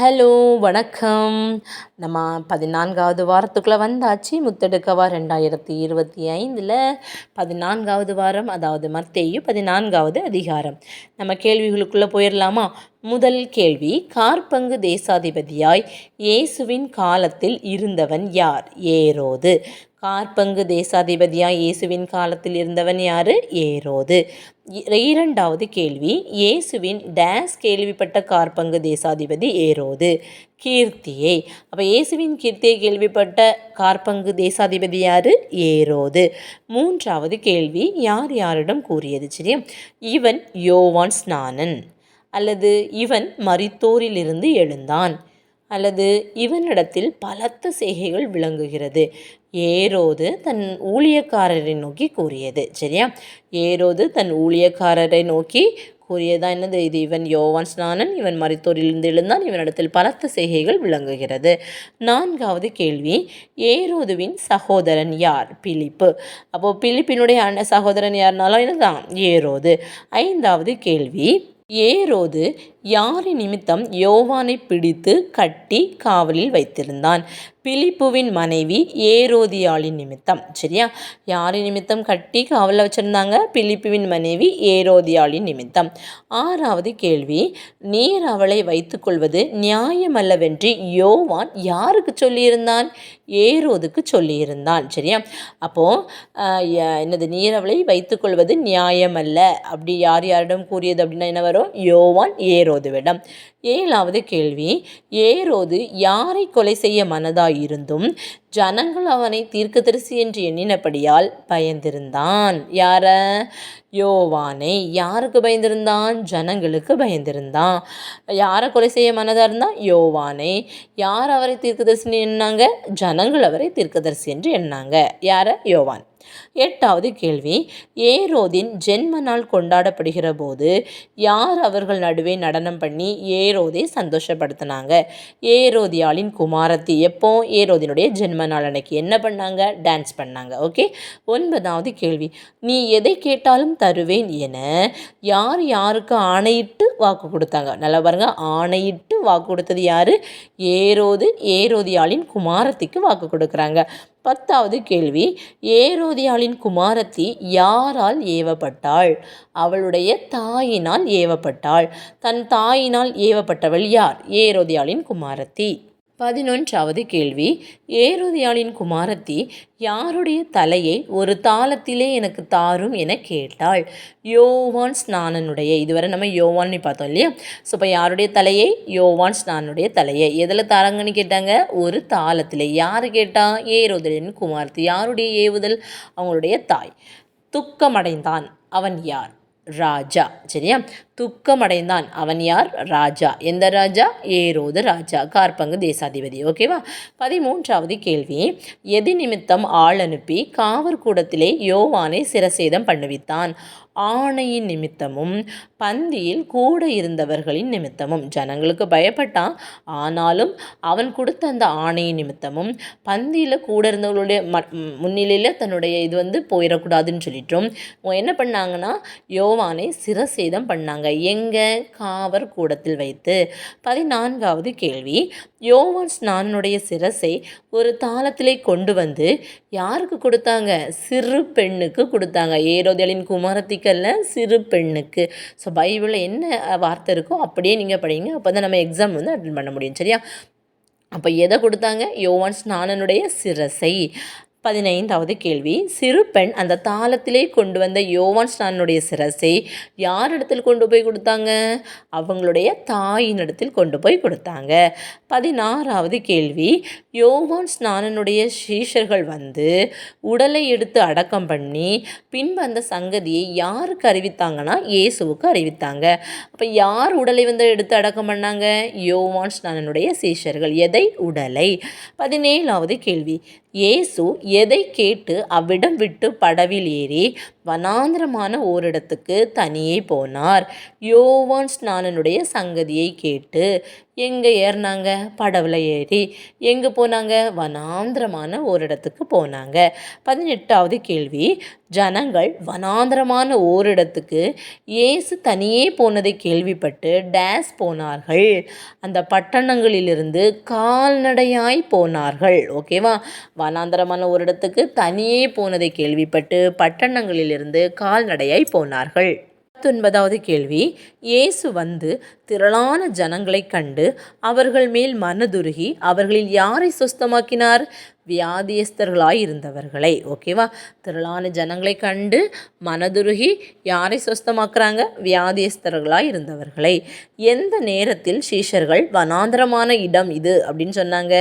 Hello வணக்கம். நம்ம பதினான்காவது வாரத்துக்குள்ளே வந்தாச்சு. முத்தெடுக்கவா ரெண்டாயிரத்தி இருபத்தி ஐந்தில் பதினான்காவது வாரம் அதாவது மத்தேயு பதினான்காவது அதிகாரம். நம்ம கேள்விகளுக்குள்ளே போயிடலாமா முதல் கேள்வி கார்பங்கு தேசாதிபதியாய் இயேசுவின் காலத்தில் இருந்தவன் யார்? ஏரோது. கார்பங்கு தேசாதிபதியாக இயேசுவின் காலத்தில் இருந்தவன் யார்? ஏரோது. இரண்டாவது கேள்வி. இயேசுவின் டேஸ் கேள்விப்பட்ட கார்பங்கு தேசாதிபதி ஏரோது. கீர்த்தியை. அப்போ இயேசுவின் கீர்த்தியை கேள்விப்பட்ட கார்பங்கு தேசாதிபதி யார்? ஏரோது. மூன்றாவது கேள்வி. யார் யாரிடம் கூறியது சரியா இவன் யோவான் ஸ்நானன். அல்லது இவன் மரித்தோரிலிருந்து எழுந்தான். அல்லது இவனிடத்தில் பலத்த செய்கைகள் விளங்குகிறது. ஏரோது தன் ஊழியக்காரரை நோக்கி கூறியது. சரியா? ஏரோது தன் ஊழியக்காரரை நோக்கி கூறியதா? என்னது இது? இவன் யோவான் ஸ்நானன் இவன் மருத்துவரிலிருந்து எழுந்தான் இவனிடத்தில் பலத்த செய்கைகள் விளங்குகிறது. நான்காவது கேள்வி ஏரோதுவின் சகோதரன் யார்? பிலிப்பு. அப்போது பிலிப்பினுடைய அண்ணன் சகோதரன் யாருனாலும் என்னதான் ஏரோது. ஐந்தாவது கேள்வி ஏரோது யாரின் நிமித்தம் யோவானை பிடித்து கட்டி காவலில் வைத்திருந்தான். பிலிப்புவின் மனைவி ஏரோதியாளின் நிமித்தம். சரியா? யாரின் நிமித்தம் கட்டி காவலில் வச்சுருந்தாங்க? பிலிப்புவின் மனைவி ஏரோதியாளின் நிமித்தம். ஆறாவது கேள்வி நீர் அவளை வைத்துக்கொள்வது நியாயமல்லவென்று யோவான் யாருக்கு சொல்லியிருந்தான்? ஏரோதுக்கு சொல்லியிருந்தான். சரியா? அப்போது என்னது நீர் அவளை வைத்துக்கொள்வது நியாயமல்ல. அப்படி யார் யாரிடம் கூறியது அப்படின்னா என்ன வரும்? யோவான் ஏரோ ஏரோதுவிடம். ஏழாவது கேள்வி ஏரோது யாரை கொலை செய்ய மனதாயிருந்தும் ஜனங்கள் அவனை தீர்க்கதரிசி என்று எண்ணினபடியால் பயந்திருந்தான். யார? யோவானை. யாருக்கு பயந்திருந்தான்? ஜனங்களுக்கு பயந்திருந்தான். யாரை கொலை செய்ய மனதாக இருந்தால் யோவானை. யார் அவரை தீர்க்கதரிசின்னு எண்ணாங்க ஜனங்கள் அவரை தீர்க்கதரிசி என்று எண்ணாங்க யார? யோவான். எட்டாவது கேள்வி. ஏரோதின் ஜென்ம நாள் கொண்டாடப்படுகிற போது யார் அவர்கள் நடுவே நடனம் பண்ணி ஏரோதை சந்தோஷப்படுத்தினாங்க? ஏரோதியாளின் குமாரத்தி எப்போ? ஏரோதினுடைய ஜென்ம நாள் அன்னைக்கு என்ன பண்ணாங்க? டான்ஸ் பண்ணாங்க. ஓகே? ஒன்பதாவது கேள்வி. நீ எதை கேட்டாலும் தருவேன் என யார் யாருக்கு ஆணையிட்டு வாக்கு கொடுத்தாங்க? நல்லா பாருங்க. ஆணையிட்டு வாக்கு கொடுத்தது யார்? ஏரோது ஏரோதியாளின் குமாரத்திக்கு வாக்கு கொடுக்குறாங்க. பத்தாவது கேள்வி ஏரோதியாளின் குமாரத்தி யாரால் ஏவப்பட்டாள்? அவளுடைய தாயினால் ஏவப்பட்டாள். தன் தாயினால் ஏவப்பட்டவள் யார்? ஏரோதியாளின் குமாரத்தி. பதினொன்றாவது கேள்வி. ஏரோதியாளின் குமாரத்தி யாருடைய தலையை ஒரு தாளத்திலே எனக்கு தாரும் என கேட்டாள். யோவான் ஸ்நானனுடைய இதுவரை நம்ம யோவான்னு பார்த்தோம் இல்லையா? ஸோ இப்போ யாருடைய தலையை? யோவான் ஸ்நானனுடைய தலையை. எதில் தாரங்கன்னு கேட்டாங்க? ஒரு தாளத்தில். யார் கேட்டா? ஏரோதியாளின் குமாரத்தி. யாருடைய ஏவுதல்? அவங்களுடைய தாய். துக்கமடைந்தான். அவன் யார்? ராஜா. சரியா? துக்கம் அடைந்தான் அவன் யார்? ராஜா. எந்த ராஜா? ஏரோது ராஜா. கார்பங்கு தேசாதிபதி. ஓகேவா பதிமூன்றாவது கேள்வி. எதி நிமித்தம் ஆள் அனுப்பி காவற்கூடத்திலே யோவானை சிரசேதம் பண்ணுவித்தான். ஆணையின் நிமித்தமும் பந்தியில் கூட இருந்தவர்களின் நிமித்தமும். ஜனங்களுக்கு பயப்பட்டான் ஆனாலும் அவன் கொடுத்த அந்த ஆணையின் நிமித்தமும் பந்தியில் கூட இருந்தவர்களுடைய ம முன்னிலையில் தன்னுடைய இது வந்து போயிடக்கூடாதுன்னு சொல்லிட்டோம். என்ன பண்ணாங்கன்னா யோவானை சிரசேதம் பண்ணாங்க. எங்கே? காவர் கூடத்தில் வைத்து. பதினான்காவது கேள்வி. யோவான் ஸ்நானனுடைய சிரசை ஒரு தாளத்திலே கொண்டு வந்து யாருக்கு கொடுத்தாங்க? சிறு பெண்ணுக்கு கொடுத்தாங்க. ஏரோதலின் குமாரத்திக்கல்ல சிறு பெண்ணுக்கு. ஸோ பைபிளில் என்ன வார்த்தை இருக்கோ அப்படியே நீங்கள் படிங்க. அப்போ தான் நம்ம எக்ஸாம் வந்து அட்டன் பண்ண முடியும் சரியா? அப்போ எதை கொடுத்தாங்க? யோவான் ஸ்நானனுடைய சிரசை. பதினைந்தாவது கேள்வி. சிறு பெண் அந்த தாளத்திலே கொண்டு வந்த யோவான் ஸ்டானுடைய சிரசை யாரிடத்தில் கொண்டு போய் கொடுத்தாங்க? அவங்களுடைய தாயினிடத்தில் கொண்டு போய் கொடுத்தாங்க. பதினாறாவது கேள்வி. யோவான் ஸ்நானனுடைய சீஷர்கள் வந்து உடலை எடுத்து அடக்கம் பண்ணி பின்பு அந்த சங்கதியை யாருக்கு அறிவித்தாங்கன்னா? இயேசுவுக்கு அறிவித்தாங்க. அப்போ யார் உடலை வந்து எடுத்து அடக்கம் பண்ணாங்க? யோவான் ஸ்நானனுடைய சீஷர்கள். எதை? உடலை. பதினேழாவது கேள்வி. இயேசு எதை கேட்டு அவ்விடம் விட்டு படவில் ஏறி வனாந்திரமான ஓரிடத்துக்கு தனியே போனார். யோவான் ஸ்நானனுடைய சங்கதியை கேட்டு எங்கே ஏறினாங்க? படவில் ஏறி. எங்கே போனாங்க? வனாந்திரமான ஒரு இடத்துக்கு போனாங்க. பதினெட்டாவது கேள்வி. ஜனங்கள் வனாந்திரமான ஓரிடத்துக்கு இயேசு தனியே போனதை கேள்விப்பட்டு டேஸ் போனார்கள். அந்த பட்டணங்களிலிருந்து கால்நடையாய் போனார்கள். ஓகேவா? வனாந்திரமான ஒரு இடத்துக்கு தனியே போனதை கேள்விப்பட்டு பட்டணங்களிலிருந்து கால்நடையாய் போனார்கள். பத்தொன்பதாவது கேள்வி. இயேசு வந்து திரளான ஜனங்களை கண்டு அவர்கள் மேல் மனதுருகி அவர்களில் யாரை சுஸ்தமாக்கினார்? வியாதியஸ்தர்களாய் இருந்தவர்களை ஓகேவா திரளான ஜனங்களை கண்டு மனதுருகி யாரை சுஸ்தமாக்குறாங்க? வியாதியஸ்தர்களாய் இருந்தவர்களை எந்த நேரத்தில் சீஷர்கள் வனாந்தரமான இடம் இது அப்படின்னு சொன்னாங்க?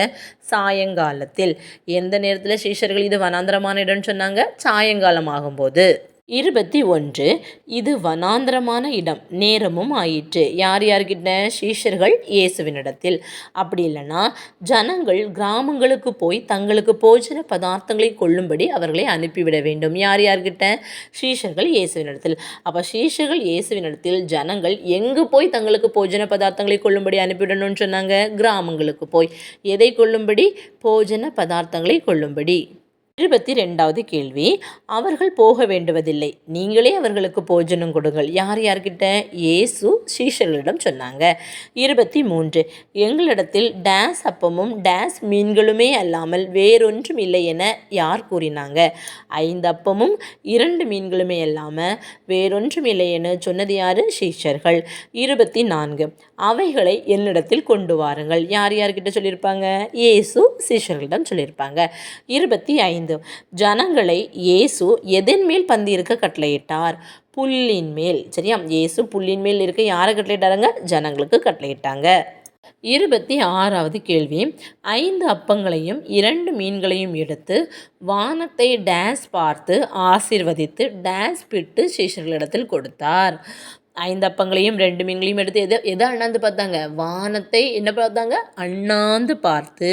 சாயங்காலத்தில். எந்த நேரத்தில் சீஷர்கள் இது வனாந்தரமான இடம்னு சொன்னாங்க? சாயங்காலம் ஆகும்போது. இருபத்தி ஒன்று. இது வனாந்திரமான இடம். நேரமும் ஆயிற்று. யார் யார்கிட்ட? சீஷர்கள் இயேசுவினிடத்தில். அப்படி இல்லைன்னா ஜனங்கள் கிராமங்களுக்கு போய் தங்களுக்கு போஜன பதார்த்தங்களை கொள்ளும்படி அவர்களை அனுப்பிவிட வேண்டும். யார் யார்கிட்ட? சீஷர்கள் இயேசுவினிடத்தில். அப்போ சீஷர்கள் இயேசுவினிடத்தில் ஜனங்கள் எங்கு போய் தங்களுக்கு போஜன பதார்த்தங்களை கொள்ளும்படி அனுப்பிவிடணும்னு சொன்னாங்க? கிராமங்களுக்கு போய். எதை கொள்ளும்படி? போஜன பதார்த்தங்களை கொள்ளும்படி. இருபத்தி ரெண்டாவது கேள்வி. அவர்கள் போக வேண்டுவதில்லை. நீங்களே அவர்களுக்கு போஜனம் கொடுங்கள். யார் யார்கிட்ட? இயேசு சீஷர்களிடம் சொன்னாங்க. இருபத்தி மூன்று. எங்களிடத்தில் டேஸ் அப்பமும் டேஸ் மீன்களுமே அல்லாமல் வேறொன்றும் இல்லை என யார் கூறினாங்க? ஐந்து அப்பமும் இரண்டு மீன்களுமே அல்லாமல் வேறொன்றும் இல்லை என சொன்னது யார்? சீஷர்கள். இருபத்தி நான்கு. அவைகளை என்னிடத்தில் கொண்டு வாருங்கள். யார் யார்கிட்ட சொல்லியிருப்பாங்க? இயேசு சீஷர்களிடம் சொல்லியிருப்பாங்க. இருபத்தி ஐந்து. ஐந்து ஜனங்களை இயேசு எதன் மேல் பந்தி இருக்க கட்டளையிட்டார்? புல்லின் மேல். சரியா? இயேசு புல்லின் மேல் இருக்க யாரை கட்டளையிட்டாருங்க? ஜனங்களுக்கு கட்டளையிட்டாங்க. இருபத்தி ஆறாவது கேள்வி. ஐந்து அப்பங்களையும் இரண்டு மீன்களையும் எடுத்து வானத்தை டேஸ் பார்த்து ஆசிர்வதித்து டேஸ் பிட்டு சீஷர்களிடத்தில் கொடுத்தார். ஐந்து அப்பங்களையும் ரெண்டு மீன்களையும் எடுத்து எதை எதை அண்ணாந்து பார்த்தாங்க? வானத்தை என்ன பார்த்தாங்க? அண்ணாந்து பார்த்து.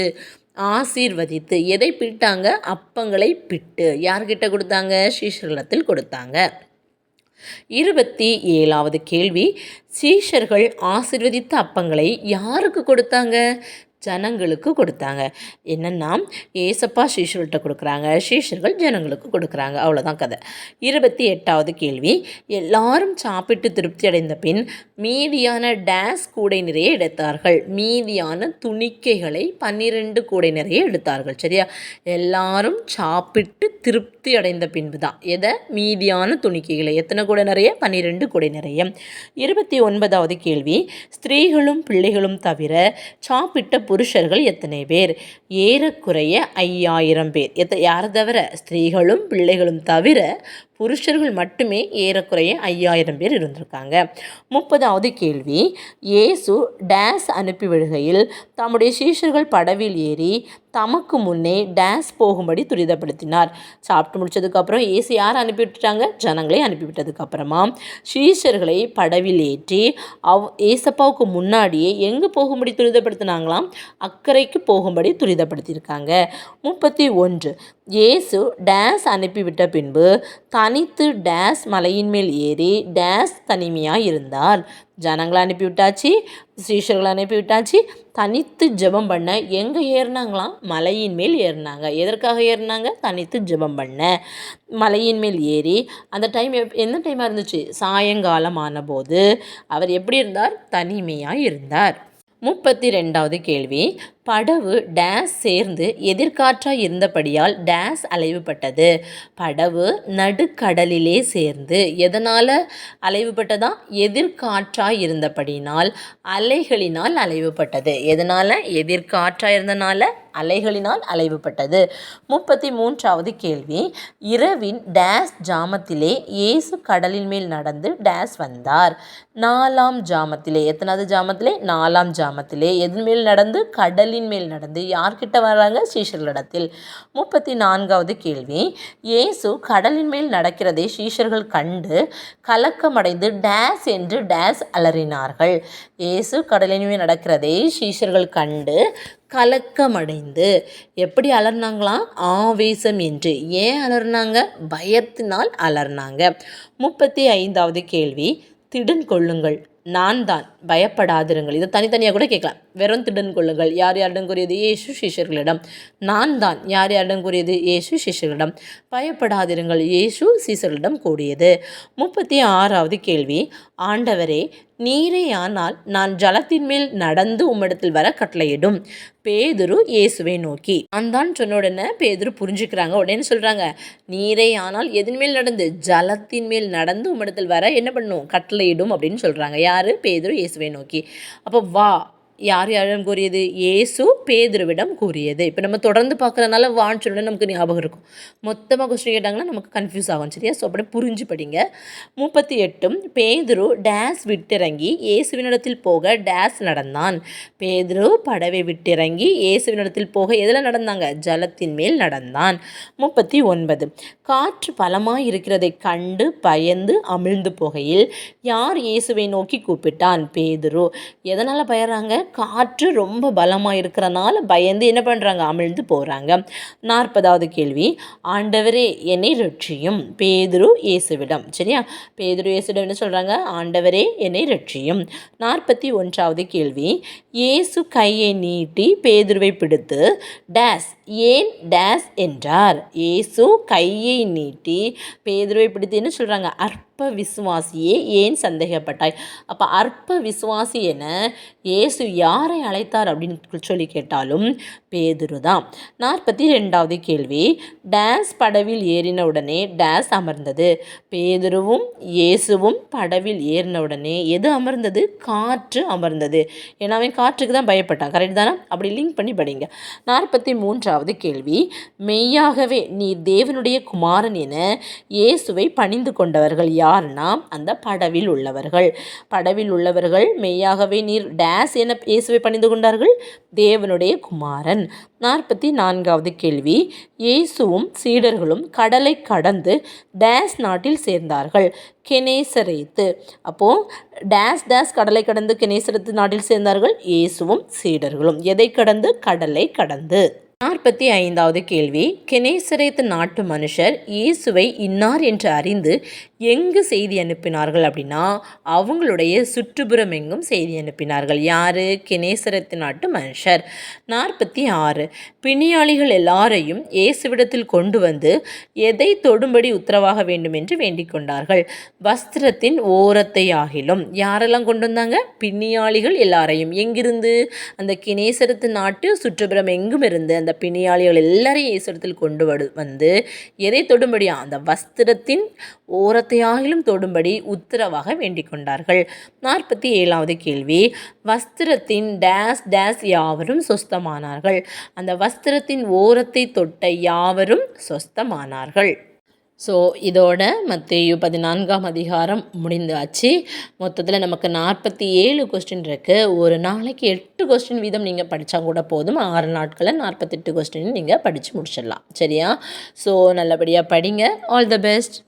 ஆசீர்வதித்து எதை பிட்டாங்க அப்பங்களை பிட்டு. யார்கிட்ட கொடுத்தாங்க? ஸ்ரீசலத்தில் கொடுத்தாங்க. இருபத்தி ஏழாவது கேள்வி. சீஷர்கள் ஆசிர்வதித்த அப்பங்களை யாருக்கு கொடுத்தாங்க? ஜனங்களுக்கு கொடுத்தாங்க. என்னென்னா ஏசப்பா சீஷர்கள்ட்ட கொடுக்குறாங்க சீஷர்கள் ஜனங்களுக்கு கொடுக்குறாங்க. அவ்வளோதான் கதை. இருபத்தி எட்டாவது கேள்வி. எல்லாரும் சாப்பிட்டு திருப்தி அடைந்த பின் மீதியான டேஸ் கூடை நிறைய எடுத்தார்கள். மீதியான துணிக்கைகளை பன்னிரெண்டு கூடை நிறைய எடுத்தார்கள். சரியா? எல்லாரும் சாப்பிட்டு திருப்தி அடைந்த பின்பு தான் எதை? மீதியான துணிக்கைகளை. எத்தனை கூடை நிறைய பன்னிரெண்டு கூடை நிறைய இருபத்தி ஒன்பதாவது கேள்வி. ஸ்திரீகளும் பிள்ளைகளும் தவிர சாப்பிட்ட புருஷர்கள் எத்தனை பேர்? ஏறக்குறைய ஐயாயிரம் பேர். எத்த யாரை தவிர? ஸ்திரீகளும் பிள்ளைகளும் தவிர புருஷர்கள் மட்டுமே ஏறக்குறைய ஐயாயிரம் பேர் இருந்திருக்காங்க. முப்பதாவது கேள்வி இயேசு டேஸ் அனுப்பி விடுகையில் தம்முடைய சீஷர்கள் படவில் ஏறி தமக்கு முன்னே டேஸ் போகும்படி துரிதப்படுத்தினார். சாப்பிட்டு முடிச்சதுக்கப்புறம் ஏசு யார் அனுப்பிவிட்டுட்டாங்க ஜனங்களை அனுப்பிவிட்டதுக்கப்புறமா சீஷர்களை படவில் ஏற்றி அவ் ஏசப்பாவுக்கு முன்னாடியே எங்கே போகும்படி துரிதப்படுத்தினாங்களாம்? அக்கறைக்கு போகும்படி துரிதப்படுத்தியிருக்காங்க. முப்பத்தி ஒன்று இயேசு டேஸ் அனுப்பிவிட்ட பின்பு தனித்து டேஸ் மலையின் மேல் ஏறி டேஸ் தனிமையாக இருந்தார். ஜனங்களை அனுப்பிவிட்டாச்சு சீஷர்களை அனுப்பிவிட்டாச்சு. தனித்து ஜெபம் பண்ண எங்கே ஏறினாங்களாம்? மலையின் மேல் ஏறினாங்க. எதற்காக ஏறினாங்க? தனித்து ஜெபம் பண்ண. மலையின் மேல் ஏறி அந்த டைம் எப் எந்த டைமாக இருந்துச்சு? சாயங்காலம் ஆனபோது அவர் எப்படி இருந்தார்? தனிமையாக இருந்தார். முப்பத்தி ரெண்டாவது கேள்வி. படவு டேஸ் சேர்ந்து எதிர்காற்றாய் இருந்தபடியால் டேஸ் அலைவுபட்டது. படவு நடுக்கடலிலே சேர்ந்து எதனால் அலைவுபட்டதா? எதிர்காற்றாய் இருந்தபடினால் அலைகளினால் அலைவுபட்டது. எதனால்? எதிர்காற்றாய் இருந்தனால அலைகளினால் அலைவுபட்டது. முப்பத்தி மூன்றாவது கேள்வி. இரவின் டேஸ் ஜாமத்திலே இயேசு கடலின் மேல் நடந்து டேஸ் வந்தார். நாலாம் ஜாமத்திலே. எத்தனாவது ஜாமத்திலே? நாலாம் ஜாமத்திலே. எதன் மேல் நடந்து கடல் கடலின் மேல் நடந்து யார்கிட்ட வர்றாங்க சீஷர்களிடத்தில். முப்பத்தி நான்காவது கேள்வி. இயேசு கடலின் மேல் நடக்கிறதை சீஷர்கள் கண்டு கலக்கமடைந்து டேஸ் என்று டேஸ் அலறினார்கள். இயேசு கடலின் மேல் நடக்கிறதை சீஷர்கள் கண்டு கலக்கமடைந்து. எப்படி அலர்னாங்களாம் ஆவேசம் என்று. ஏன் அலர்னாங்க பயத்தினால் அலர்னாங்க முப்பத்தி ஐந்தாவது கேள்வி. திடன் கொள்ளுங்கள். நான் தான் பயப்படாதிருங்கள். இதை தனித்தனியாக கூட கேட்கலாம். வெறும் திடன் கொள்ளுங்கள். யார் யாரிடம் கூறியது? ஏசு சிஷர்களிடம் நான் தான் யார் யாரிடம் கூறியது? ஏசு சிஷர்களிடம் பயப்படாதிருங்கள். ஏசு சீசர்களிடம் கூடியது முப்பத்தி ஆறாவது கேள்வி. ஆண்டவரே நீரே ஆனால் நான் ஜலத்தின் மேல் நடந்து உம்மிடத்தில் வர கட்டளையிடும். பேதுரு இயேசுவை நோக்கி அந்தான் சொன்ன உடனே பேதுரு புரிஞ்சுக்கிறாங்க. உடனே சொல்கிறாங்க நீரே ஆனால் எதன் மேல் நடந்து ஜலத்தின் மேல் நடந்து உம்மிடத்தில் வர என்ன பண்ணும்? கட்டளையிடும் அப்படின்னு சொல்கிறாங்க யார்? பேதுரு இயேசுவை நோக்கி. அப்போ வா யார் யாரிடம் கூறியது? ஏசு பேதுருவிடம் கூறியது. இப்போ நம்ம தொடர்ந்து பார்க்குறதுனால வான்னு சொல்லிட்டு நமக்கு ஞாபகம் இருக்கும். மொத்தமாக கொஸ்டின் கேட்டாங்கன்னா நமக்கு கன்ஃபியூஸ் ஆகும் சரியா? ஸோ அப்படியே புரிஞ்சு படிங்க முப்பத்தி எட்டும் பேதுரு டேஸ் விட்டிறங்கி இயேசுவினிடத்தில் போக டேஸ் நடந்தான். பேதுரு படவை விட்டிறங்கி இயேசுவினிடத்தில் போக எதில் நடந்தாங்க? ஜலத்தின் மேல் நடந்தான். முப்பத்தி ஒன்பது காற்று பலமாக இருக்கிறதை கண்டு பயந்து அமிழ்ந்து போகையில் யார் இயேசுவை நோக்கி கூப்பிட்டான்? பேதுரு. எதனால் பயறாங்க? காற்று ரொம்ப பலமாக இருக்கிறனால பயந்து என்ன பண்ணுறாங்க அமிழ்ந்து போகிறாங்க நாற்பதாவது கேள்வி. ஆண்டவரே என்னை ரட்சியும். பேதுரு இயேசுவிடம். சரியா? பேதுரு இயேசுவிடம் என்ன சொல்கிறாங்க ஆண்டவரே என்னை ரட்சியும். நாற்பத்தி ஒன்றாவது கேள்வி. இயேசு கையை நீட்டி பேதுருவை பிடித்து டேஸ் ஏன் டேஸ் என்றார். இயேசு கையை நீட்டி பேதுருவை பிடித்து என்ன சொல்கிறாங்க அற்ப விசுவாசியே ஏன் சந்தேகப்பட்டாய்? அப்போ அற்ப விசுவாசி என ஏசு யாரை அழைத்தார் அப்படின்னு சொல்லி கேட்டாலும் பேதுரு தான். நாற்பத்தி ரெண்டாவது கேள்வி. டேஸ் படவில் ஏறின உடனே டேஸ் அமர்ந்தது. பேதுருவும் இயேசுவும் படவில் ஏறின உடனே எது அமர்ந்தது? காற்று அமர்ந்தது. ஏன்னா அவன் காற்றுக்கு தான் பயப்பட்டான். கரெக்ட் தானே? அப்படி லிங்க் பண்ணி படிங்க. நாற்பத்தி மூன்றாவது கேள்வி மெய்யாகவே நீ தேவனுடைய குமாரன் என இயேசுவை பணிந்து கொண்டவர்கள் யார்னா அந்த படவில் உள்ளவர்கள். படவில் உள்ளவர்கள் மெய்யாகவே நீர் டேஸ் என இயேசுவை பணிந்து கொண்டார்கள் தேவனுடைய குமாரன். நாற்பத்தி நான்காவது கேள்வி இயேசுவும் சீடர்களும் கடலை கடந்து டேஸ் நாட்டில் சேர்ந்தார்கள் கெனேசரேத்து. அப்போது டேஸ் டேஸ் கடலை கடந்து கெனேசரத்து நாட்டில் சேர்ந்தார்கள் இயேசுவும் சீடர்களும். எதை கடந்து? கடலை கடந்து. நாற்பத்தி ஐந்தாவது கேள்வி. கெனேசரேத்து நாட்டு மனுஷர் இயேசுவை இன்னார் என்று அறிந்து எங்கு செய்தி அனுப்பினார்கள் அப்படின்னா அவங்களுடைய சுற்றுப்புறம் எங்கும் செய்தி அனுப்பினார்கள். யார்? கெனேசரத்து நாட்டு மனுஷர். நாற்பத்தி ஆறு. பிணியாளிகள் எல்லாரையும் இயேசுவிடத்தில் கொண்டு வந்து எதை தொடும்படி உத்தரவாக வேண்டும் என்று வேண்டிக் கொண்டார்கள். வஸ்திரத்தின் ஓரத்தை ஆகிலும். யாரெல்லாம் கொண்டு வந்தாங்க? பிணியாளிகள் எல்லாரையும். எங்கிருந்து? அந்த கினேசரத்து நாட்டு சுற்றுப்புறம் எங்கும் இருந்து அந்த பிணியாளிகள் எல்லாரையும் இயேசுடத்தில் கொண்டு வடு வந்து எதை தொடும்படியா அந்த வஸ்திரத்தின் ஓரத்தையாகிலும் தொடும்படி உத்தரவாக வேண்டிக் கொண்டார்கள். நாற்பத்தி ஏழாவது கேள்வி. வஸ்திரத்தின் டேஸ் டேஸ் யாவரும் சொஸ்தமானார்கள்? அந்த வஸ்திரத்தின் ஓரத்தை தொட்ட யாவரும் சொஸ்தமானார்கள்? ஸோ இதோட மத்தேயு பதினான்காம் அதிகாரம் முடிந்தாச்சு. மொத்தத்தில் நமக்கு நாற்பத்தி ஏழு கொஸ்டின் இருக்குது ஒரு நாளைக்கு எட்டு கொஸ்டின் வீதம் நீங்கள் படித்தா கூட போதும். ஆறு நாட்களில் நாற்பத்தெட்டு கொஸ்டின் நீங்கள் படித்து முடிச்சிடலாம். சரியா? ஸோ நல்லபடியாக படிங்க. All the best